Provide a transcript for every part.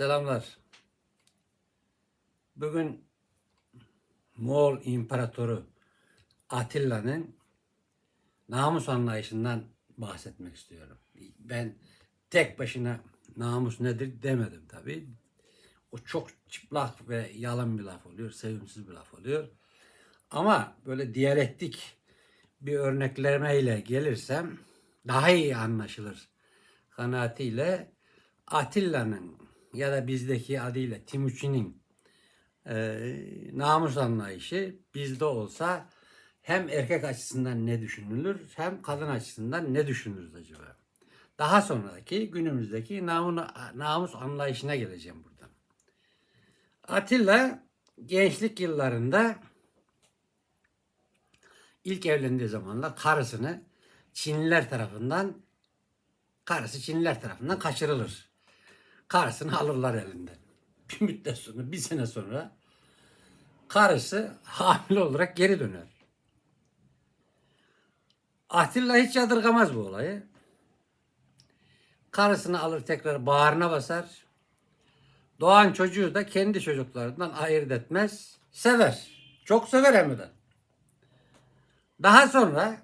Selamlar. Bugün Moğol İmparatoru Atilla'nın namus anlayışından bahsetmek istiyorum. Ben tek başına namus nedir demedim tabii. O çok çıplak ve yalan bir laf oluyor, sevimsiz bir laf oluyor. Ama böyle diyalektik bir örneklemeyle gelirsem daha iyi anlaşılır kanaatiyle Atilla'nın ya da bizdeki adıyla Timuçin'in e, namus anlayışı bizde olsa hem erkek açısından ne düşünülür hem kadın açısından ne düşünürüz acaba? Daha sonraki günümüzdeki namus, namus anlayışına geleceğim buradan. Atilla gençlik yıllarında ilk evlendiği zamanla karısını Çinliler tarafından karısı Çinliler tarafından kaçırılır. Karısını alırlar elinden. Bir müddet sonra, bir sene sonra karısı hamile olarak geri döner. Atilla hiç yadırgamaz bu olayı. Karısını alır tekrar bağrına basar. Doğan çocuğu da kendi çocuklarından ayırt etmez. Sever. Çok sever hem de. Daha sonra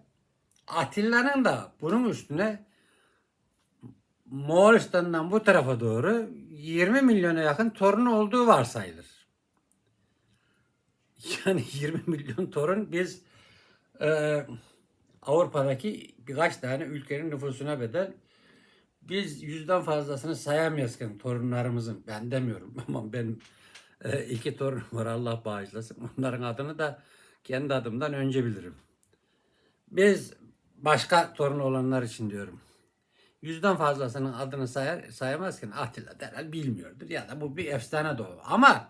Atilla'nın da bunun üstüne Moğolistan'dan bu tarafa doğru 20 milyona yakın torunu olduğu varsayılır. Yani 20 milyon torun biz e, Avrupa'daki birkaç tane ülkenin nüfusuna bedel biz yüzden fazlasını sayamıyorken torunlarımızın ben demiyorum ama ben e, iki torun var Allah bağışlasın. Onların adını da kendi adımdan önce bilirim. Biz başka torun olanlar için diyorum. Yüzden fazlasının adını sayar, sayamazken Atilla derhal bilmiyordur ya da bu bir efsane doğru. Ama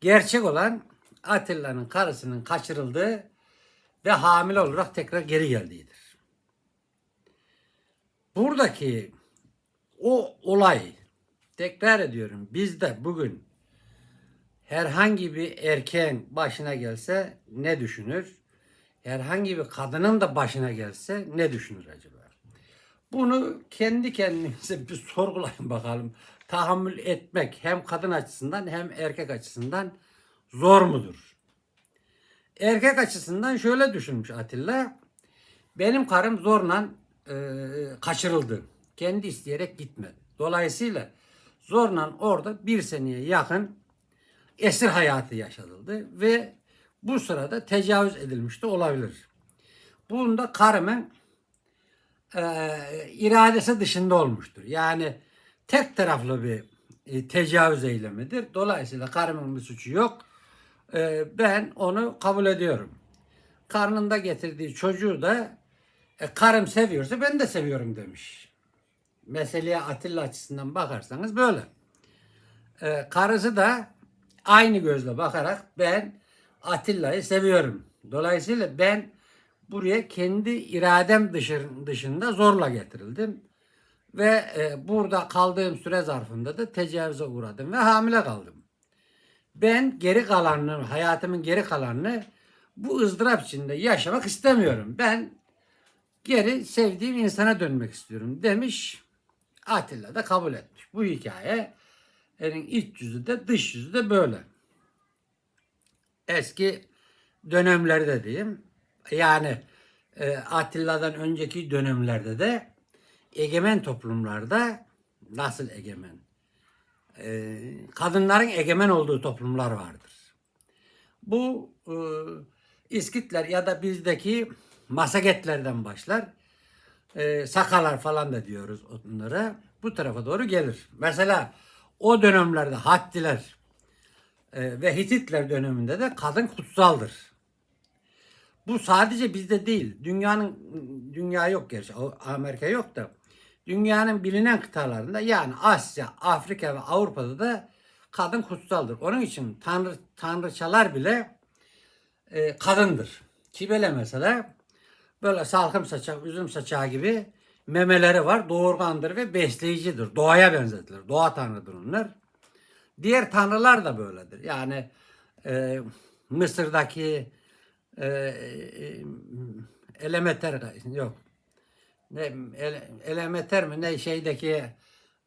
gerçek olan Atilla'nın karısının kaçırıldığı ve hamile olarak tekrar geri geldiğidir. Buradaki o olay tekrar ediyorum bizde bugün herhangi bir erkeğin başına gelse ne düşünür? Herhangi bir kadının da başına gelse ne düşünür acaba? Bunu kendi kendinize bir sorgulayın bakalım. Tahammül etmek hem kadın açısından hem erkek açısından zor mudur? Erkek açısından şöyle düşünmüş Atilla. Benim karım zorla e, kaçırıldı. Kendi isteyerek gitmedi. Dolayısıyla zorla orada bir seneye yakın esir hayatı yaşanıldı ve bu sırada tecavüz edilmiş de olabilir. Bunda karımın e, iradesi dışında olmuştur. Yani tek taraflı bir e, tecavüz eylemidir. Dolayısıyla karımın bir suçu yok. E, ben onu kabul ediyorum. Karnında getirdiği çocuğu da e, karım seviyorsa ben de seviyorum demiş. Meseleye Atilla açısından bakarsanız böyle. E, karısı da aynı gözle bakarak ben Atilla'yı seviyorum. Dolayısıyla ben buraya kendi iradem dışında zorla getirildim. Ve e, burada kaldığım süre zarfında da tecavüze uğradım ve hamile kaldım. Ben geri kalanını, hayatımın geri kalanını bu ızdırap içinde yaşamak istemiyorum. Ben geri sevdiğim insana dönmek istiyorum demiş. Atilla da kabul etmiş. Bu hikaye hikayenin iç yüzü de dış yüzü de böyle. Eski dönemlerde diyeyim yani e, Atilla'dan önceki dönemlerde de egemen toplumlarda nasıl egemen? E, kadınların egemen olduğu toplumlar vardır. Bu e, İskitler ya da bizdeki masagetlerden başlar. E, sakalar falan da diyoruz onlara. Bu tarafa doğru gelir. Mesela o dönemlerde Hattiler e, ve Hititler döneminde de kadın kutsaldır. Bu sadece bizde değil. Dünyanın dünya yok gerçi. Amerika yok da. Dünyanın bilinen kıtalarında yani Asya, Afrika ve Avrupa'da da kadın kutsaldır. Onun için tanrı tanrıçalar bile e, kadındır. Kibele mesela böyle salkım saçak, üzüm saçağı gibi memeleri var. Doğurgandır ve besleyicidir. Doğaya benzetilir. Doğa tanrıdır onlar. Diğer tanrılar da böyledir. Yani e, Mısır'daki e, e, elemeter yok. Ne ele, elemeter mi ne şeydeki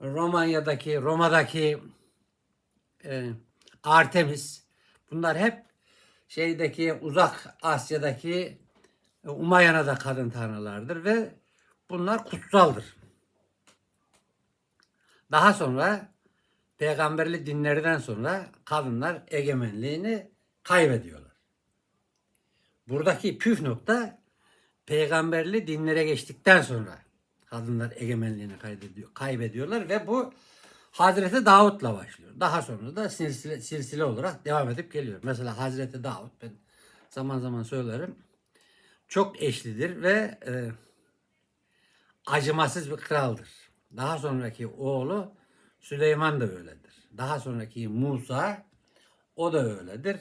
Romanya'daki Roma'daki e, Artemis. Bunlar hep şeydeki uzak Asya'daki e, Umayyana'da kadın tanrılardır ve bunlar kutsaldır. Daha sonra peygamberli dinlerden sonra kadınlar egemenliğini kaybediyorlar. Buradaki püf nokta peygamberli dinlere geçtikten sonra kadınlar egemenliğini kaybediyor, kaybediyorlar ve bu Hazreti Davut'la başlıyor. Daha sonra da silsile, silsile olarak devam edip geliyor. Mesela Hazreti Davut ben zaman zaman söylerim çok eşlidir ve e, acımasız bir kraldır. Daha sonraki oğlu Süleyman da öyledir. Daha sonraki Musa o da öyledir.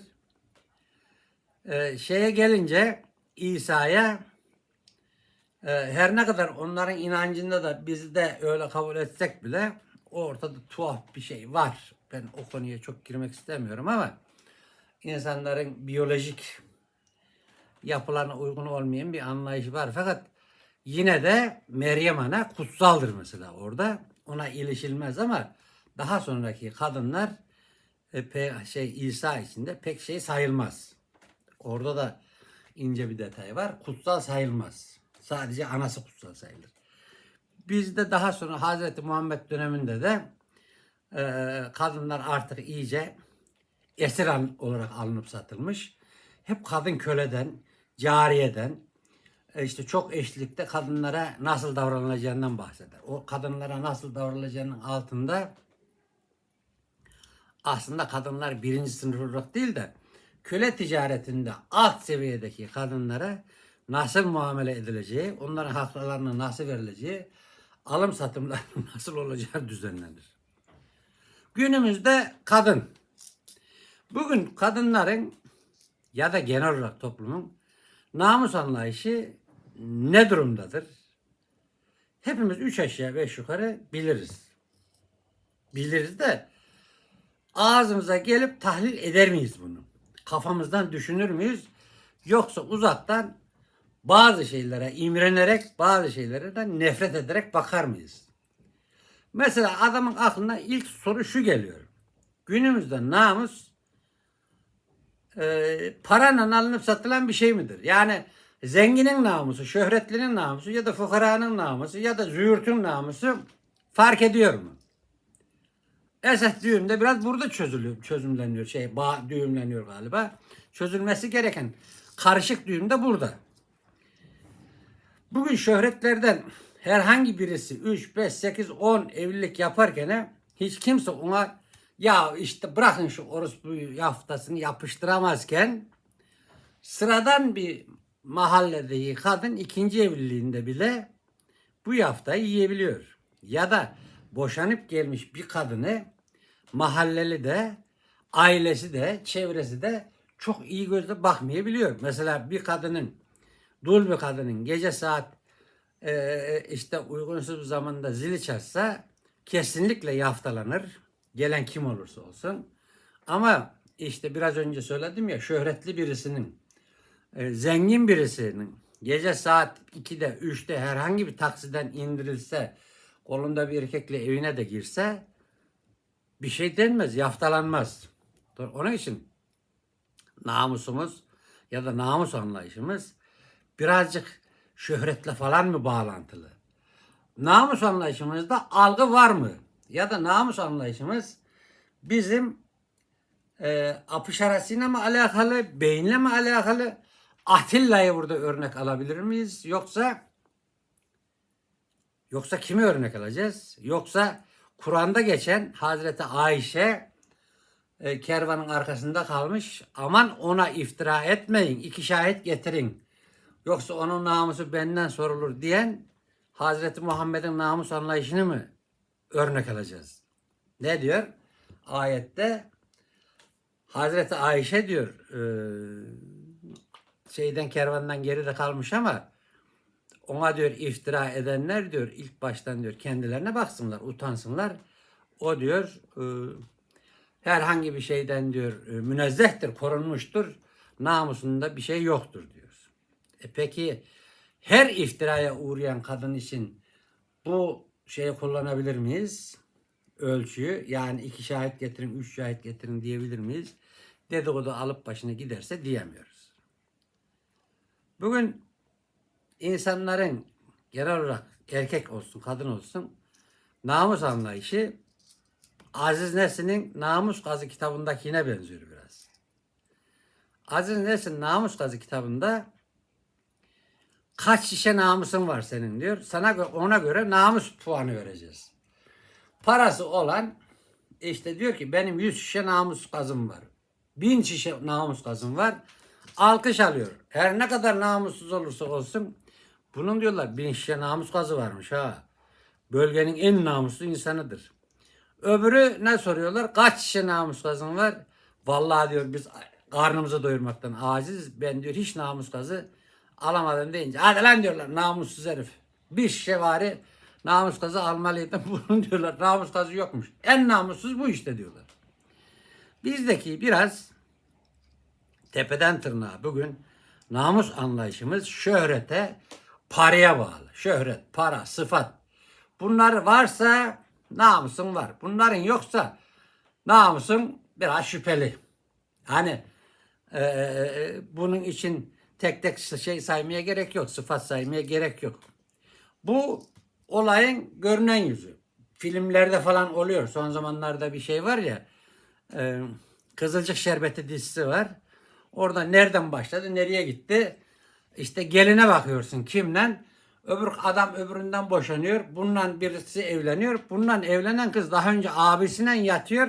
Ee, şeye gelince İsa'ya e, her ne kadar onların inancında da biz de öyle kabul etsek bile ortada tuhaf bir şey var. Ben o konuya çok girmek istemiyorum ama insanların biyolojik yapılarına uygun olmayan bir anlayış var. Fakat yine de Meryem Ana kutsaldır mesela orada. Ona ilişilmez ama daha sonraki kadınlar e, şey İsa içinde pek şey sayılmaz. Orada da ince bir detay var. Kutsal sayılmaz. Sadece anası kutsal sayılır. Bizde daha sonra Hazreti Muhammed döneminde de e, kadınlar artık iyice esir olarak alınıp satılmış. Hep kadın köleden, cariyeden, e, işte çok eşlikte kadınlara nasıl davranılacağından bahseder. O kadınlara nasıl davranılacağının altında aslında kadınlar birinci sınıf değil de köle ticaretinde alt seviyedeki kadınlara nasıl muamele edileceği, onların haklarına nasıl verileceği, alım satımlarının nasıl olacağı düzenlenir. Günümüzde kadın. Bugün kadınların ya da genel olarak toplumun namus anlayışı ne durumdadır? Hepimiz üç aşağı beş yukarı biliriz. Biliriz de ağzımıza gelip tahlil eder miyiz bunu? Kafamızdan düşünür müyüz? Yoksa uzaktan bazı şeylere imrenerek bazı şeylere de nefret ederek bakar mıyız? Mesela adamın aklına ilk soru şu geliyor. Günümüzde namus e, parayla alınıp satılan bir şey midir? Yani zenginin namusu, şöhretlinin namusu ya da fukaranın namusu ya da züğürtün namusu fark ediyor mu? Esas düğüm de biraz burada çözülüyor, çözümleniyor, şey bağ, düğümleniyor galiba. Çözülmesi gereken karışık düğüm de burada. Bugün şöhretlerden herhangi birisi 3, 5, 8, 10 evlilik yaparken hiç kimse ona ya işte bırakın şu orospu yaftasını yapıştıramazken sıradan bir mahalledeki kadın ikinci evliliğinde bile bu yaftayı yiyebiliyor. Ya da boşanıp gelmiş bir kadını mahalleli de ailesi de çevresi de çok iyi gözle bakmayabiliyor. Mesela bir kadının dul bir kadının gece saat e, işte uygunsuz bir zamanda zili çalsa kesinlikle yaftalanır. Gelen kim olursa olsun. Ama işte biraz önce söyledim ya şöhretli birisinin e, zengin birisinin gece saat 2'de 3'te herhangi bir taksiden indirilse kolunda bir erkekle evine de girse bir şey denmez, yaftalanmaz. Onun için namusumuz ya da namus anlayışımız birazcık şöhretle falan mı bağlantılı? Namus anlayışımızda algı var mı? Ya da namus anlayışımız bizim e, apış arasıyla mı alakalı, beyinle mi alakalı? Atilla'yı burada örnek alabilir miyiz? Yoksa yoksa kimi örnek alacağız? Yoksa Kur'an'da geçen Hazreti Ayşe e, kervanın arkasında kalmış. Aman ona iftira etmeyin. iki şahit getirin. Yoksa onun namusu benden sorulur diyen Hazreti Muhammed'in namus anlayışını mı örnek alacağız? Ne diyor? Ayette Hazreti Ayşe diyor e, şeyden kervandan geride kalmış ama ona diyor iftira edenler diyor ilk baştan diyor kendilerine baksınlar, utansınlar. O diyor e, herhangi bir şeyden diyor e, münezzehtir, korunmuştur. Namusunda bir şey yoktur diyor. E peki her iftiraya uğrayan kadın için bu şeyi kullanabilir miyiz? ölçüyü yani iki şahit getirin, üç şahit getirin diyebilir miyiz? Dedikodu alıp başına giderse diyemiyoruz. Bugün insanların genel olarak erkek olsun, kadın olsun namus anlayışı Aziz Nesin'in Namus Gazı kitabındakine benziyor biraz. Aziz Nesin Namus Gazı kitabında kaç şişe namusun var senin diyor. Sana ona göre namus puanı vereceğiz. Parası olan işte diyor ki benim 100 şişe namus gazım var. 1000 şişe namus gazım var. Alkış alıyor. Her ne kadar namussuz olursa olsun bunun diyorlar 1000 şişe namus gazı varmış ha. Bölgenin en namuslu insanıdır. Öbürü ne soruyorlar? Kaç şişe namus gazın var? Vallahi diyor biz karnımızı doyurmaktan aciz. Ben diyor hiç namus gazı alamadım deyince. Hadi lan diyorlar namussuz herif. Bir şişe bari namus gazı almalıydım. Bunun diyorlar namus gazı yokmuş. En namussuz bu işte diyorlar. Bizdeki biraz tepeden tırnağa bugün namus anlayışımız şöhrete, paraya bağlı. Şöhret, para, sıfat. Bunlar varsa namusun var. Bunların yoksa namusun biraz şüpheli. Hani eee, bunun için tek tek şey saymaya gerek yok. Sıfat saymaya gerek yok. Bu olayın görünen yüzü. Filmlerde falan oluyor. Son zamanlarda bir şey var ya. e, Kızılcık Şerbeti dizisi var. Orada nereden başladı, nereye gitti? İşte geline bakıyorsun kimden? Öbür adam öbüründen boşanıyor. Bundan birisi evleniyor. Bundan evlenen kız daha önce abisinden yatıyor.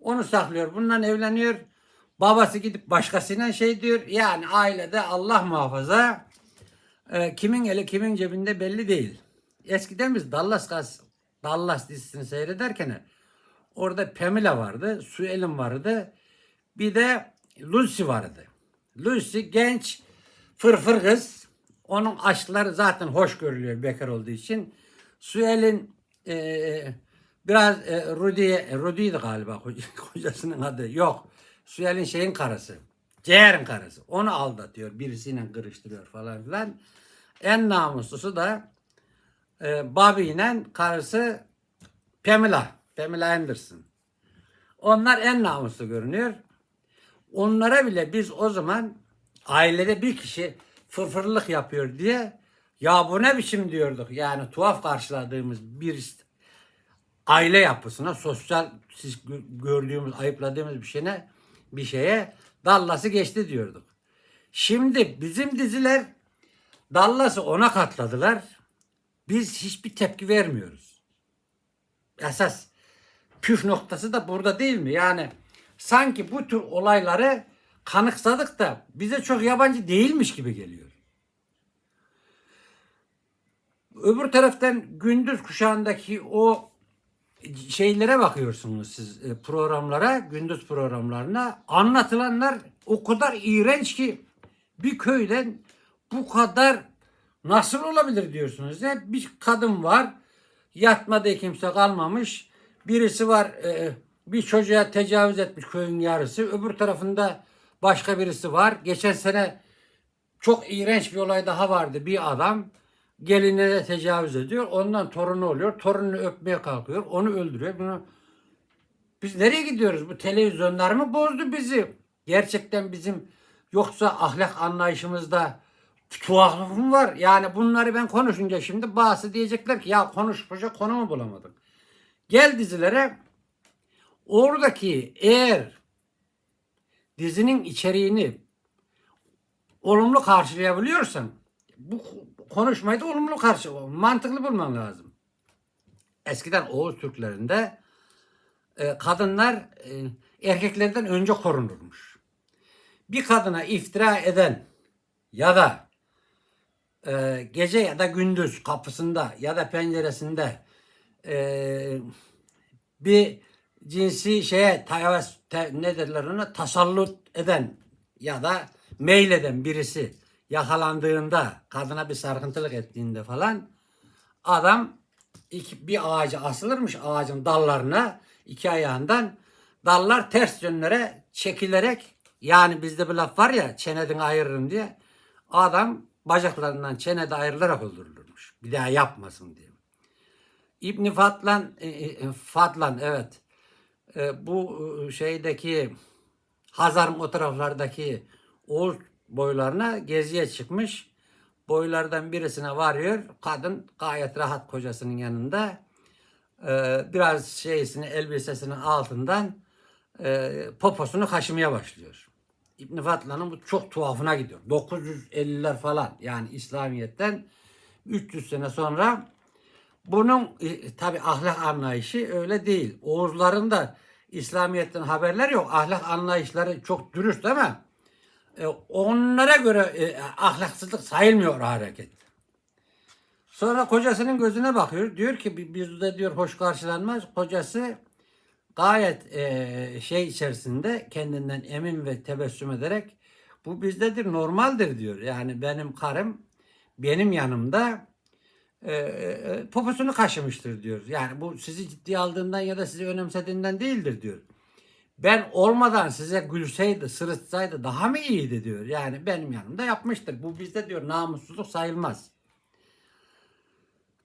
Onu saklıyor. Bundan evleniyor. Babası gidip başkasıyla şey diyor. Yani ailede Allah muhafaza e, kimin eli kimin cebinde belli değil. Eskiden biz Dallas Dallas dizisini seyrederken orada Pamela vardı, Sue Ellen vardı. Bir de Lucy vardı. Lucy genç fırfır kız. Onun aşkları zaten hoş görülüyor bekar olduğu için. Sue Ellen e, biraz e, Rudy, Rudy'ydi galiba koc- kocasının adı. Yok. Sue Ellen şeyin karısı. Ceğer'in karısı. Onu aldatıyor. Birisiyle kırıştırıyor falan filan. En namuslusu da e, Bobby karısı Pamela. Pamela Anderson. Onlar en namuslu görünüyor. Onlara bile biz o zaman ailede bir kişi fırfırlık yapıyor diye ya bu ne biçim diyorduk. Yani tuhaf karşıladığımız bir aile yapısına, sosyal siz gö- gördüğümüz, ayıpladığımız bir şeye, bir şeye Dallas'ı geçti diyorduk. Şimdi bizim diziler Dallas'ı ona katladılar. Biz hiçbir tepki vermiyoruz. Esas püf noktası da burada değil mi? Yani sanki bu tür olayları kanıksadık da bize çok yabancı değilmiş gibi geliyor. Öbür taraftan gündüz kuşağındaki o şeylere bakıyorsunuz siz e, programlara, gündüz programlarına. Anlatılanlar o kadar iğrenç ki bir köyden bu kadar nasıl olabilir diyorsunuz. Ya bir kadın var, yatmada kimse kalmamış. Birisi var e, bir çocuğa tecavüz etmiş köyün yarısı. Öbür tarafında başka birisi var. Geçen sene çok iğrenç bir olay daha vardı. Bir adam geline de tecavüz ediyor. Ondan torunu oluyor. Torununu öpmeye kalkıyor. Onu öldürüyor. Bunu biz nereye gidiyoruz? Bu televizyonlar mı bozdu bizi? Gerçekten bizim yoksa ahlak anlayışımızda tuhaflık mı var? Yani bunları ben konuşunca şimdi bazı diyecekler ki ya konuşacak konu mu bulamadık? Gel dizilere oradaki eğer dizinin içeriğini olumlu karşılayabiliyorsan bu konuşmayı da olumlu karşı mantıklı bulman lazım. Eskiden Oğuz Türklerinde e, kadınlar e, erkeklerden önce korunurmuş. Bir kadına iftira eden ya da e, gece ya da gündüz kapısında ya da penceresinde e, bir cinsi şeye tayavaz te, ne derler ona tasallut eden ya da meyleden birisi yakalandığında kadına bir sarkıntılık ettiğinde falan adam iki, bir ağaca asılırmış ağacın dallarına iki ayağından dallar ters yönlere çekilerek yani bizde bir laf var ya çeneden ayırırım diye adam bacaklarından çenede ayrılarak öldürülürmüş. Bir daha yapmasın diye. İbni Fatlan, e, e, Fadlan evet. E, bu e, şeydeki Hazarım o taraflardaki Oğuz boylarına geziye çıkmış. Boylardan birisine varıyor. Kadın gayet rahat kocasının yanında. E, biraz şeysini elbisesinin altından poposunu kaşımaya başlıyor. İbn Fatlan'ın bu çok tuhafına gidiyor. 950'ler falan yani İslamiyet'ten 300 sene sonra bunun e, tabi ahlak anlayışı öyle değil. Oğuzların da İslamiyet'ten haberler yok. Ahlak anlayışları çok dürüst ama e, onlara göre e, ahlaksızlık sayılmıyor hareket. Sonra kocasının gözüne bakıyor. Diyor ki "Bi- bizde diyor hoş karşılanmaz. Kocası gayet e, şey içerisinde kendinden emin ve tebessüm ederek bu bizdedir normaldir diyor. Yani benim karım benim yanımda e, e, poposunu kaşımıştır diyor. Yani bu sizi ciddiye aldığından ya da sizi önemsediğinden değildir diyor. Ben olmadan size gülseydi, sırıtsaydı daha mı iyiydi diyor. Yani benim yanımda yapmıştır. Bu bizde diyor namussuzluk sayılmaz.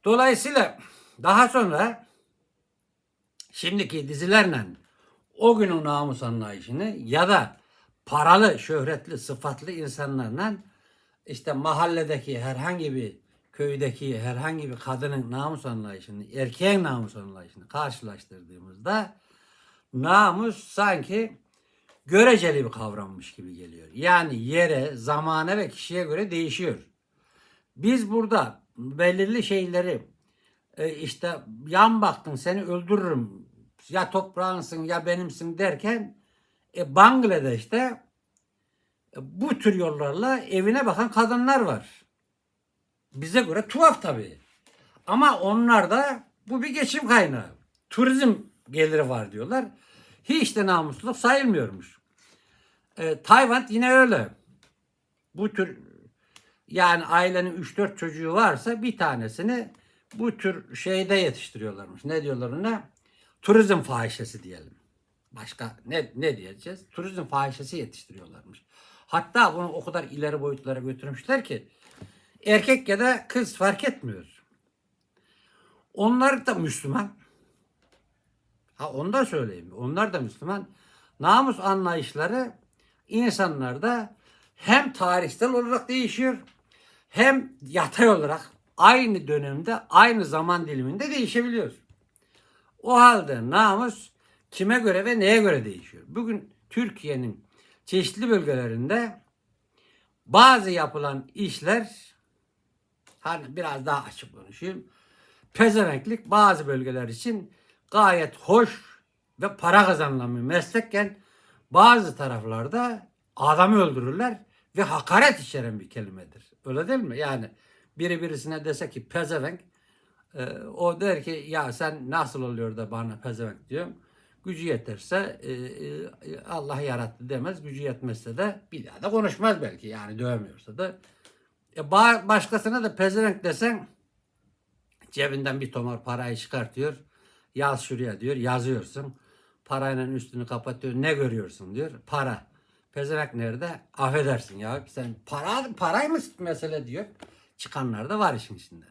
Dolayısıyla daha sonra şimdiki dizilerle o günün namus anlayışını ya da paralı, şöhretli, sıfatlı insanlarla işte mahalledeki herhangi bir köydeki herhangi bir kadının namus anlayışını, erkeğin namus anlayışını karşılaştırdığımızda namus sanki göreceli bir kavrammış gibi geliyor. Yani yere, zamana ve kişiye göre değişiyor. Biz burada belirli şeyleri e, işte yan baktın seni öldürürüm ya toprağınsın ya benimsin derken e, Bangladeş'te e, bu tür yollarla evine bakan kadınlar var. Bize göre tuhaf tabii. Ama onlarda bu bir geçim kaynağı. Turizm geliri var diyorlar. Hiç de namusluluk sayılmıyormuş. E, Tayvan yine öyle. Bu tür yani ailenin 3-4 çocuğu varsa bir tanesini bu tür şeyde yetiştiriyorlarmış. Ne diyorlar ona? Turizm fahişesi diyelim. Başka ne, ne diyeceğiz? Turizm fahişesi yetiştiriyorlarmış. Hatta bunu o kadar ileri boyutlara götürmüşler ki erkek ya da kız fark etmiyor. Onlar da Müslüman. Ha onu da söyleyeyim. Onlar da Müslüman. Namus anlayışları insanlarda hem tarihsel olarak değişiyor hem yatay olarak aynı dönemde aynı zaman diliminde değişebiliyor. O halde namus kime göre ve neye göre değişiyor? Bugün Türkiye'nin çeşitli bölgelerinde bazı yapılan işler hani biraz daha açık konuşayım. Pezevenklik bazı bölgeler için gayet hoş ve para kazanılan bir meslekken bazı taraflarda adamı öldürürler ve hakaret içeren bir kelimedir. Öyle değil mi? Yani biri birisine dese ki pezevenk e, o der ki ya sen nasıl oluyor da bana pezevenk diyorum. Gücü yeterse e, e, Allah yarattı demez. Gücü yetmezse de bir daha da konuşmaz belki. Yani dövmüyorsa da. E, ba- başkasına da pezevenk desen cebinden bir tomar parayı çıkartıyor. Yaz şuraya diyor. Yazıyorsun. Parayla üstünü kapatıyor. Ne görüyorsun diyor. Para. Pezevenk nerede? Affedersin ya. Sen para parayı mı mesele diyor. Çıkanlar da var işin içinde.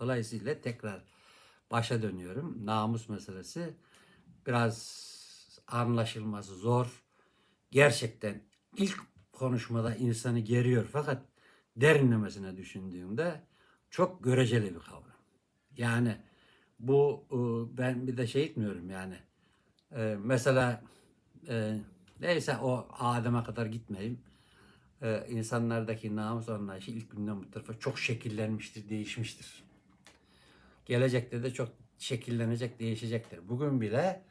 Dolayısıyla tekrar başa dönüyorum. Namus meselesi biraz anlaşılması zor. Gerçekten ilk konuşmada insanı geriyor fakat derinlemesine düşündüğümde çok göreceli bir kavram. Yani bu e, ben bir de şey etmiyorum yani. E, mesela e, neyse o Adem'e kadar gitmeyeyim. E, insanlardaki namus anlayışı ilk günden bu tarafa çok şekillenmiştir, değişmiştir. Gelecekte de çok şekillenecek, değişecektir. Bugün bile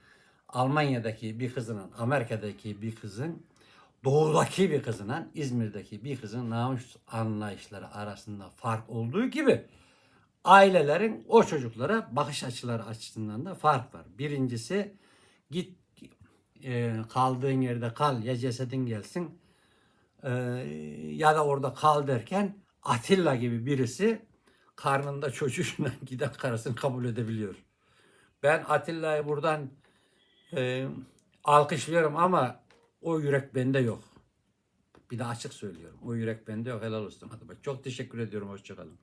Almanya'daki bir kızının, Amerika'daki bir kızın, doğudaki bir kızının, İzmir'deki bir kızın namus anlayışları arasında fark olduğu gibi ailelerin o çocuklara bakış açıları açısından da fark var. Birincisi git e, kaldığın yerde kal ya cesedin gelsin e, ya da orada kal derken Atilla gibi birisi karnında çocuğuyla giden karısını kabul edebiliyor. Ben Atilla'yı buradan e, alkışlıyorum ama o yürek bende yok. Bir de açık söylüyorum. O yürek bende yok. Helal olsun. Hadi bak. Çok teşekkür ediyorum. Hoşçakalın.